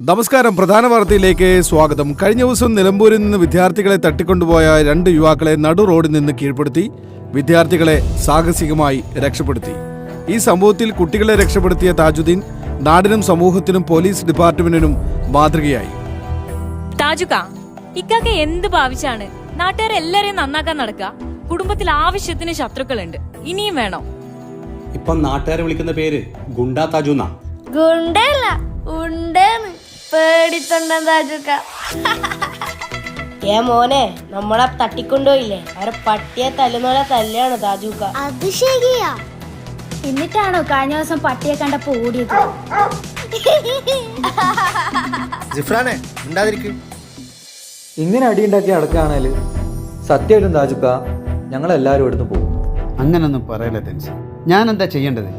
നമസ്കാരം. പ്രധാന വാർത്തയിലേക്ക് സ്വാഗതം. കഴിഞ്ഞ ദിവസം നിലമ്പൂരിൽ നിന്ന് വിദ്യാർത്ഥികളെ തട്ടിക്കൊണ്ടുപോയ രണ്ട് യുവാക്കളെ നടു റോഡിൽ നിന്ന് കീഴ്പ്പെടുത്തി. വിദ്യാർത്ഥികളെ സാഹസികമായി രക്ഷപ്പെടുത്തി. ഈ സംഭവത്തിൽ കുട്ടികളെ രക്ഷപ്പെടുത്തിയ താജുദ്ദീൻ നാടിനും സമൂഹത്തിനും പോലീസ് ഡിപ്പാർട്ട്മെന്റിനും മാതൃകയായി. താജുക്ക ഇക്കാക്ക എന്ത് ഭാവിച്ചാണ്? നാട്ടുകാരെ എല്ലാരെയും നന്നാക്കാൻ നടക്കുക. കുടുംബത്തിൽ ആവശ്യത്തിന് ശത്രുക്കളുണ്ട്. ഇനിയും വേണോ? ഇപ്പം നാട്ടുകാരെ വിളിക്കുന്ന പേര് ഗുണ്ടാ താജു ഗുണ്ടല്ല ഏ മോനെ നമ്മളെ തട്ടിക്കൊണ്ടുപോയില്ലേ? അവരെ പട്ടിയെ തല്ലുന്നോലെ തല്ലാണ് താജൂക്ക അത് ശരിയാ. എന്നിട്ടാണോ കഴിഞ്ഞ ദിവസം പട്ടിയെ കണ്ടപ്പോ ഓടിയത്? ജിഫ്രാനെ ഉണ്ടാതിരിക്കും ഇങ്ങനെ അടിയുണ്ടാക്കി അടക്കാണേൽ സത്യമായിട്ടും താജുക്ക ഞങ്ങളെല്ലാവരും ഇവിടുന്ന് പോകും. അങ്ങനൊന്നും പറയല്ല തെൻസ്. ഞാൻ എന്താ ചെയ്യേണ്ടത്?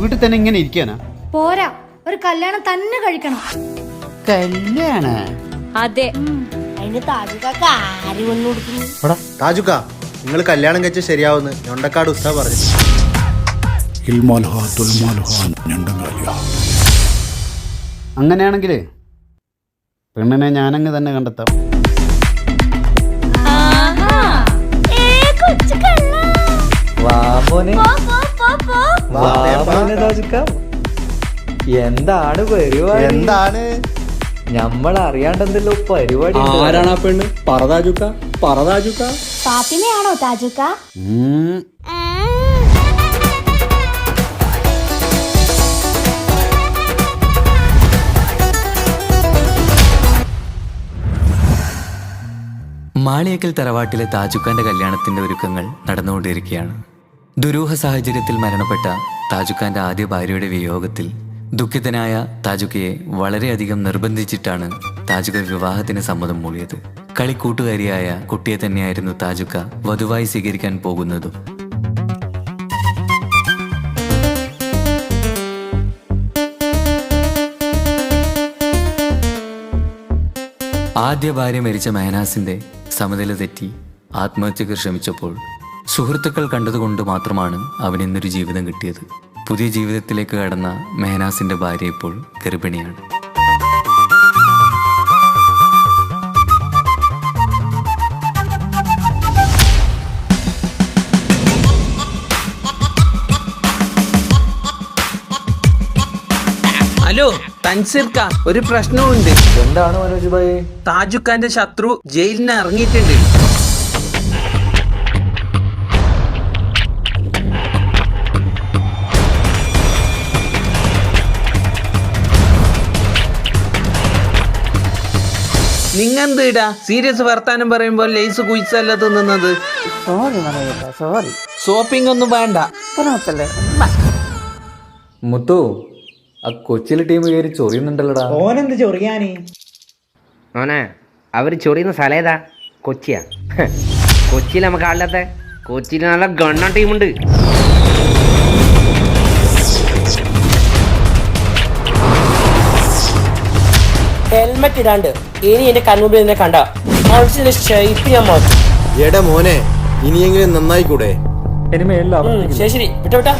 വീട്ടിൽ തന്നെ ഇങ്ങനെ ഇരിക്കാനാ? പോരാ. ഒരു കല്യാണം തന്നെ കഴിക്കണം. കല്യാണ അതെ. അതിന് താജൂക്കാക്ക് ആര് വന്നു കൊടുക്കുന്നു? താജുക്ക നിങ്ങൾ കല്യാണം കഴിച്ച ശരിയാവുന്ന്. ഞൊണ്ടക്കാട് ഉസ്താ പറഞ്ഞു. അങ്ങനെയാണെങ്കിൽ പെണ്ണിനെ ഞാനങ്ങ് തന്നെ കണ്ടെത്താം. വാമോനെ വാമോനെ താജുക്ക. എന്താണ് വരുവാ എന്താണ്? നമ്മൾ അറിയാണ്ടെന്തല്ലോ പരിപാടി. ആരാണ് ആ പെണ്ണ്? പറതാജുക്ക പറതാജുക്ക ഫാത്തിമയാണോ താജുക്ക മാളിയക്കൽ മാളിയേക്കൽ തറവാട്ടിലെ താജുക്കാന്റെ കല്യാണത്തിന്റെ ഒരുക്കങ്ങൾ നടന്നുകൊണ്ടിരിക്കുകയാണ്. ദുരൂഹ സാഹചര്യത്തിൽ മരണപ്പെട്ട താജുക്കാന്റെ ആദ്യ ഭാര്യയുടെ വിയോഗത്തിൽ ദുഃഖിതനായ താജുക്കയെ വളരെയധികം നിർബന്ധിച്ചിട്ടാണ് താജുക വിവാഹത്തിന് സമ്മതം മൂളിയത്. കളിക്കൂട്ടുകാരിയായ കുട്ടിയെ തന്നെയായിരുന്നു താജുക്ക വധുവായി സ്വീകരിക്കാൻ പോകുന്നതും. ആദ്യ ഭാര്യ മരിച്ച മെഹനാസിന്റെ സമനില തെറ്റി ആത്മഹത്യക്ക് ശ്രമിച്ചപ്പോൾ സുഹൃത്തുക്കൾ കണ്ടതുകൊണ്ട് മാത്രമാണ് അവൻ ഇന്നൊരു ജീവിതം കിട്ടിയത്. പുതിയ ജീവിതത്തിലേക്ക് കടന്ന മെഹനാസിന്റെ ഭാര്യ ഇപ്പോൾ ഗർഭിണിയാണ്. ഹലോ തൻസിർക്ക ഒരു പ്രശ്നമുണ്ട് എന്താണ് മനോജ് ഭായി? താജുഖാന്റെ ശത്രു ജയിലിന് നിന്ന് ഇറങ്ങിയിട്ടുണ്ട് നിങ്ങെന്തിടാ? സീരിയസ് വർത്താനം പറയുമ്പോൾ ലേസ് കുയിച്ചല്ല തിന്നുന്നത്? സോറി സോറി ഷോപ്പിംഗ് ഒന്നും വേണ്ട. മുത്തു ആ കൊച്ചിലെ ടീം കയറി ചൊറിയുന്നുണ്ടല്ലോടാ. മോനെ അവർ ചൊറിയുന്ന സ്ഥലം ഏതാ? കൊച്ചിയാ. കൊച്ചിയിൽ നമുക്ക് ആളില്ലാത്ത കൊച്ചിയിൽ നല്ല ഗണ്ണ ടീമുണ്ട് ഹെൽമെറ്റ് ഇടാണ്ട്. ഇനി എന്റെ കൺമുമ്പിൽ നിന്നെ കണ്ട. ഷേപ്പ് ഞാൻ മാറ്റും എടാ മോനെ ഇനിയെങ്കിലും നന്നായിക്കൂടെ. ശരി ശരി. വിട്ട വിട്ടാ.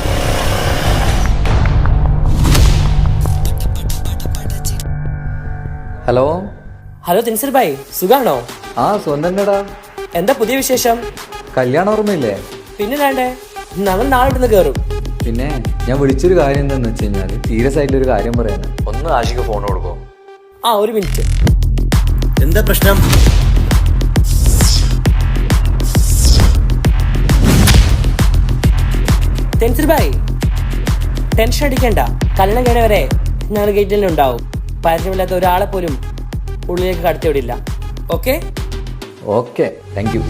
ഹലോ? ഹലോ തിൻസർ ഭായ്. സുഖാണോ? ആ സ്വന്തടാ എന്താ പുതിയ വിശേഷം? കല്യാണം ഓർമ്മയില്ലേ? പിന്നെ വേണ്ടേ? നമ്മൾ നാളെ ഇവിടുന്ന് കയറും പിന്നെ ഞാൻ വിളിച്ചൊരു കാര്യം എന്താന്ന് വെച്ച് കഴിഞ്ഞാൽ സീരിയസ് ആയിട്ടുള്ള ഒരു കാര്യം പറയാനാ. ഒന്ന് ആശിക്ക് ഫോൺ കൊടുക്കോ. ആ ഒരു മിനിറ്റ്. എന്താ പ്രശ്നം? ടെൻസർ ബായ് ടെൻഷൻ അടിക്കേണ്ട. കല്യാണം കഴിഞ്ഞവരെ ഞങ്ങൾ ഗേറ്റിൽ തന്നെ ഉണ്ടാവും. പരിചയമില്ലാത്ത ഒരാളെ പോലും ഉള്ളിലേക്ക് കടത്തി വിടില്ല ഓക്കെ ഓക്കെ താങ്ക് യു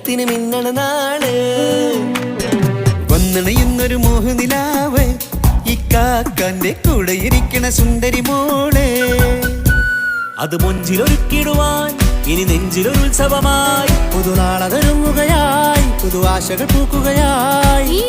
കല്യാണത്തിന് മിന്നണ നാൾ. വന്നണയുന്നൊരു മോഹനിലാവ്. ഇക്കാക്കാന്റെ കൂടെ ഇരിക്കണ സുന്ദരി മോൾ. അത് മൊഞ്ചിലൊരുക്കിടുവാൻ ഇനി നെഞ്ചിലൊരു ഉത്സവമായി പുതുനാളതൊരുങ്ങുകയായി പുതു ആശകൾ പൂക്കുകയായി. ഈ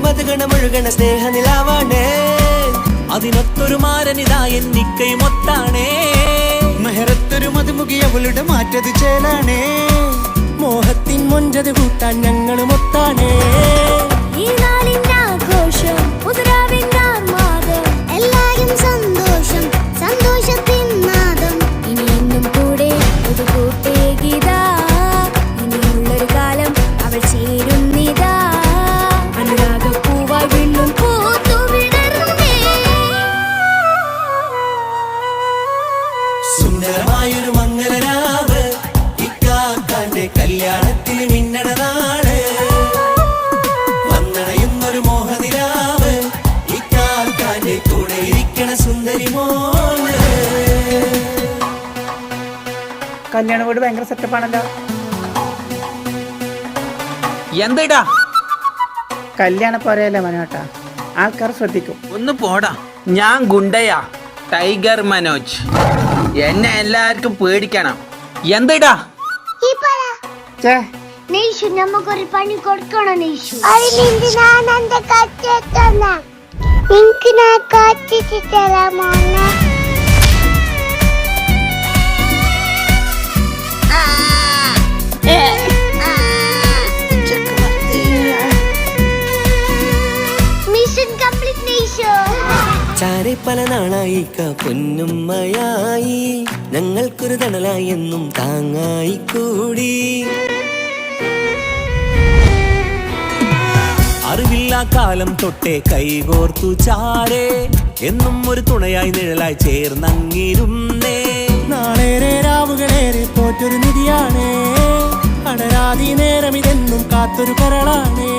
ഇന്നിവിടെ മുഴുകണ സ്നേഹ സ്നേഹനിലാവാണേ. അതിനൊത്തൊരു മാരനിതാ എന്നിക്കൈ മൊത്താണേ മെഹറത്തൊരു മധുമുഖി അവളുടെ മാറ്റത് ചേലാണേ. മോഹത്തിൻ മൊഞ്ചത് കൂട്ടാൻ ഞങ്ങളും ഒത്താണേ. ഈ നാളിന്റെ ആഘോഷം എല്ലാരും കൂടെ ഇരിക്കണ സുന്ദരി മോൾ കല്യാണ വീട് ഭയങ്കര സെറ്റപ്പാണല്ലോ എന്തേടാ? കല്യാണ പോരയല്ലേ മനോട്ടാ? ആൾക്കാർ ശ്രദ്ധിക്കും. ഒന്ന് പോടാ. ഞാൻ ഗുണ്ടയാ. ടൈഗർ മനോജ്. എന്നെ എല്ലാവർക്കും പേടിക്കണം. എന്തേടാ? ചേ നെയ്ഷു നമുക്കൊരു പണി കൊടുക്കണം നെയ്ഷു? അതിനെന്തിനാ എന്റെ കച്ചെത്തന്ന നിനക്ക് ഞാൻ കാച്ചിട്ട് തരാമോ മിഷൻ കംപ്ലീറ്റ് നെയ്ഷു ചാരെ പല നാളായി പൊന്നുമ്മയായി ഞങ്ങൾക്കൊരു തണലായി എന്നും താങ്ങായി കൂടി. കാലം തൊട്ടേ കൈകോർത്തു ചാരേ. എന്നും ഒരു തുണയായി നിഴലായി ചേർന്നങ്ങിരുന്നേ. നാളേറെ രാവുകളേറെ പോറ്റൊരു നിധിയാണേ. അടരാതി നേരം ഇതെന്നും കാത്തൊരു കരളാണേ.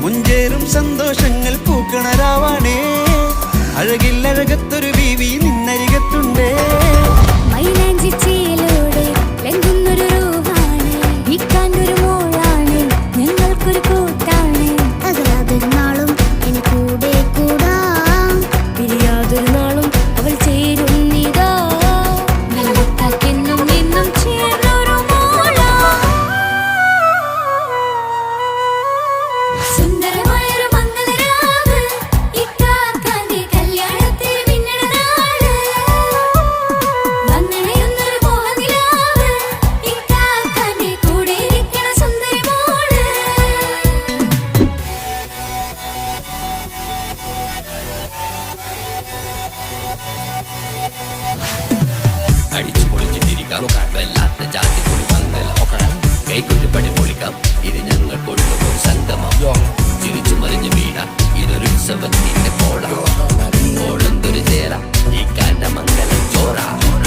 മുഞ്ചേറും സന്തോഷങ്ങൾ പൂക്കണരാവാണേ അഴകില്ലഴകത്തൊരു അഴകത്തൊരു നിന്നരികത്തുണ്ടേ പൊളിക്കാം ഇത് ഞങ്ങൾ കൊണ്ടുപോകും സംഗമം. തിരിച്ചു മറിഞ്ഞു വീണ ഇതൊരു ഉത്സവത്തിന്റെ കോള ഓളന്തൊരു ചേര. ഈ കാന്റെ മംഗലം ചോറ.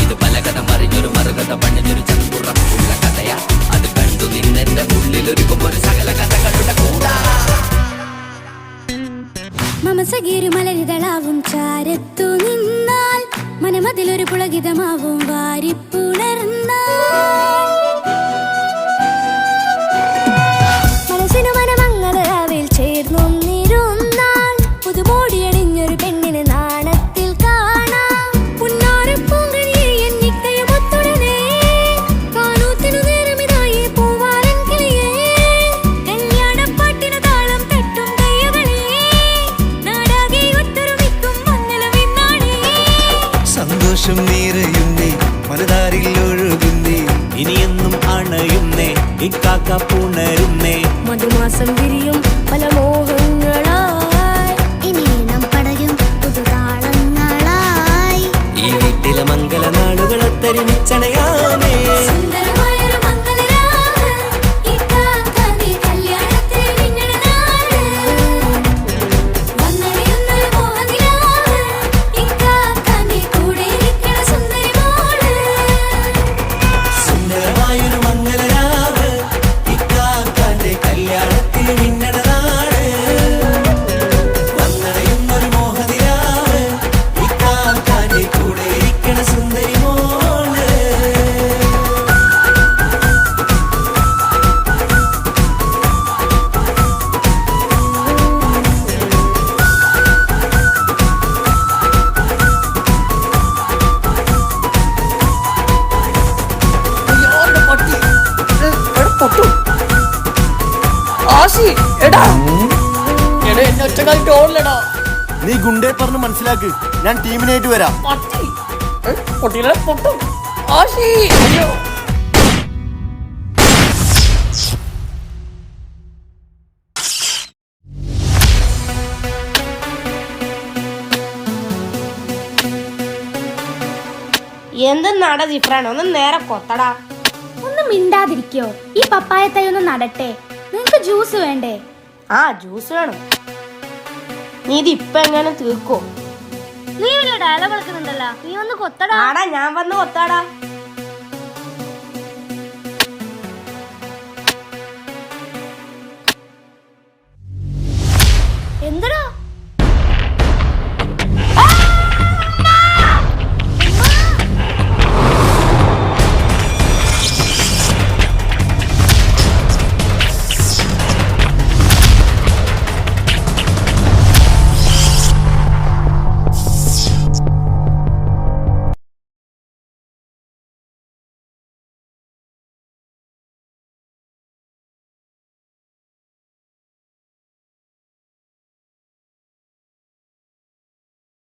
ഇത് പലകഥ മറിഞ്ഞൊരു മറുകഥ പണിഞ്ഞൊരു ചങ്കുറപ്പുള്ള കഥയാ. അത് കണ്ടു നിന്നെന്റെ ഉള്ളിലൊരുക്കും ഒരു സകല കഥകളുടെ കൂടാ. മമസഗീരു മലരിതളാവും ചാരത്തു നിന്നാൽ മനമതിലൊരു പുളകിതമാവും വാരിപ്പുണർന്നാൽ. some video. ഗുണ്ടേ പറഞ്ഞ് മനസ്സിലാക്ക്. ഞാൻ ടീമിനായിട്ട് വരാം. എന്തെന്നാടാ ജിഫ്രാൻ ഒന്ന് നേരെ കൊത്തടാ. ഒന്ന് മിണ്ടാതിരിക്കോ. ഈ പപ്പായ തൈ ഒന്ന് നടട്ടെ. നിങ്ങക്ക് ജ്യൂസ് വേണ്ടേ? ആ ജ്യൂസ് വേണം. നീ ഇത് ഇപ്പൊ എങ്ങനെ തീർക്കോ? നീ വലിയ ഡയലോഗ് കളിക്കുന്നുണ്ടല്ലോ നീ ഒന്ന് കൊത്തടാ. ആടാ ഞാൻ വന്ന് കൊത്താടാ.